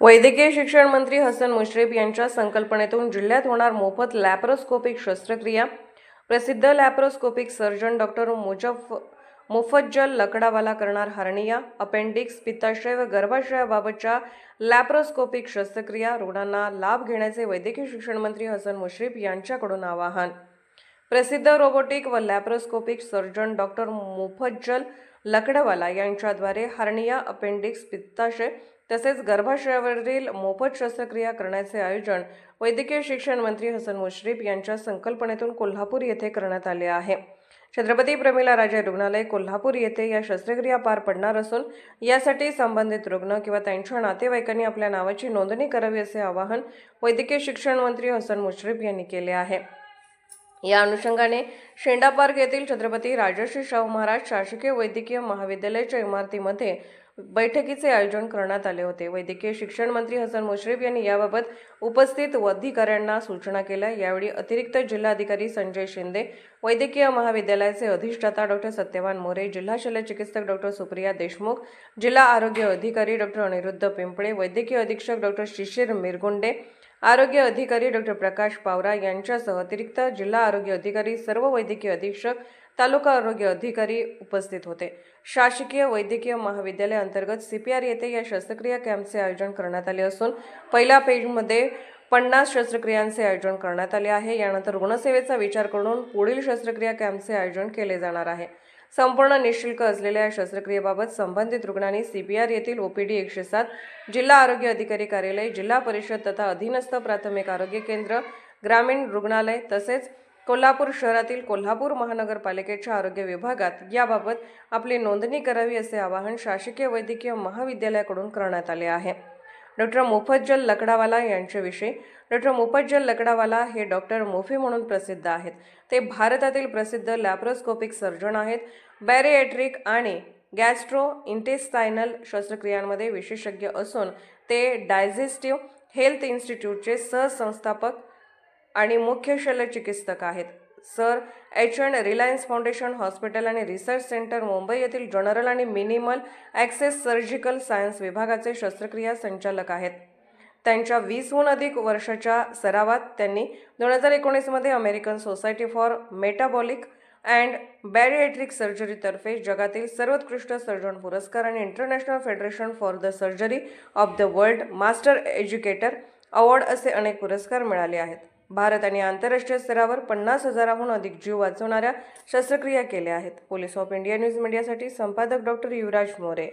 वैद्यकीय शिक्षण मंत्री हसन मुश्रीफ यांच्या संकल्पनेतून जिल्ह्यात होणार मोफत लॅप्रोस्कोपिक शस्त्रक्रिया. प्रसिद्ध लॅप्रोस्कोपिक सर्जन डॉक्टर मुजफ मुफज्जल लकडावाला करणार हर्निया. अपेंडिक्स पित्ताशय व गर्भाशयाबाबतच्या लॅप्रोस्कोपिक शस्त्रक्रिया रुग्णांना लाभ घेण्याचे वैद्यकीय शिक्षण मंत्री हसन मुश्रीफ यांच्याकडून आवाहन. प्रसिद्ध रोबोटिक व laparoscopic surgeon doctor Mufazzal Lakdawala यांच्याद्वारे हर्निया अपेंडिक्स पित्ताशय तसेच गर्भाशयावरील मोफत शस्त्रक्रिया करण्याचे आयोजन वैद्यकीय शिक्षण मंत्री हसन मुश्रीफ यांच्या संकल्पनेतून कोल्हापूर येथे करण्यात आले आहे. छत्रपती प्रमिला राजे रुग्णालय कोल्हापूर येथे या शस्त्रक्रिया पार पडणार असून यासाठी संबंधित रुग्ण किंवा त्यांच्या नातेवाईकांनी आपल्या नावाची नोंदणी करावी असे आवाहन वैद्यकीय शिक्षण मंत्री हसन मुश्रीफ यांनी केले आहे. या अनुषंगाने शेंडा पार्क येथील छत्रपती राजर्षी शाहू महाराज शासकीय वैद्यकीय महाविद्यालयाच्या इमारतीमध्ये बैठकीचे आयोजन करण्यात आले होते. वैद्यकीय शिक्षण मंत्री हसन मुश्रीफ यांनी याबाबत उपस्थित अधिकाऱ्यांना सूचना केल्या. यावेळी अतिरिक्त जिल्हाधिकारी संजय शिंदे वैद्यकीय महाविद्यालयाचे अधिष्ठाता डॉक्टर सत्यवान मोरे जिल्हा शल्य चिकित्सक डॉक्टर सुप्रिया देशमुख जिल्हा आरोग्य अधिकारी डॉक्टर अनिरुद्ध पिंपळे वैद्यकीय अधीक्षक डॉक्टर शिशिर मिरगुंडे आरोग्य अधिकारी डॉक्टर प्रकाश पावरा यांच्यासह अतिरिक्त जिल्हा आरोग्य अधिकारी सर्व वैद्यकीय अधीक्षक तालुका आरोग्य अधिकारी उपस्थित होते. शासकीय वैद्यकीय महाविद्यालय अंतर्गत सीपीआर येथे या शस्त्रक्रिया कॅम्पचे आयोजन करण्यात आले असून पहिल्या पेजमध्ये पन्नास शस्त्रक्रियांचे आयोजन करण्यात आले आहे. यानंतर रुग्णसेवेचा विचार करून पुढील शस्त्रक्रिया कॅम्पचे आयोजन केले जाणार आहे. संपूर्ण निशुल्क असलेल्या या शस्त्रक्रियेबाबत संबंधित रुग्णांनी सीपीआर येथील ओपीडी एकशे सात जिल्हा आरोग्य अधिकारी कार्यालय जिल्हा परिषद तथा अधीनस्थ प्राथमिक आरोग्य केंद्र ग्रामीण रुग्णालय तसेच कोल्हापूर शहरातील कोल्हापूर महानगरपालिकेच्या आरोग्य विभागात याबाबत आपली नोंदणी करावी असे आवाहन शासकीय वैद्यकीय महाविद्यालयाकडून करण्यात आले आहे. डॉक्टर मोफज्जल लकडावाला यांच्याविषयी. डॉक्टर मोफज्जल लकडावाला हे डॉक्टर मोफी म्हणून प्रसिद्ध आहेत. ते भारतातील प्रसिद्ध लॅप्रोस्कोपिक सर्जन आहेत. बॅरिएट्रिक आणि गॅस्ट्रो इंटेस्टायनल शस्त्रक्रियांमध्ये विशेषज्ञ असून ते डायजेस्टिव्ह हेल्थ इन्स्टिट्यूटचे सहसंस्थापक आणि मुख्य शल्यचिकित्सक आहेत. Sir H and Reliance foundation hospital आणि रिसर्च सेंटर मुंबई येथील जनरल आणि मिनिमल ॲक्सेस सर्जिकल सायन्स विभागाचे शस्त्रक्रिया संचालक आहेत. त्यांच्या वीसहून अधिक वर्षाच्या सरावात त्यांनी दोन हजार एकोणीसमध्ये American society for metabolic and bariatric सर्जरीतर्फे जगातील सर्वोत्कृष्ट सर्जन पुरस्कार आणि international federation for the surgery of the world master educator award असे अनेक पुरस्कार मिळाले आहेत. भारत आणि आंतरराष्ट्रीय स्तरावर पन्नास हजाराहून अधिक जीव वाचवणाऱ्या शस्त्रक्रिया केल्या आहेत. पोलीस ऑफ इंडिया न्यूज मीडियासाठी संपादक डॉक्टर युवराज मोरे.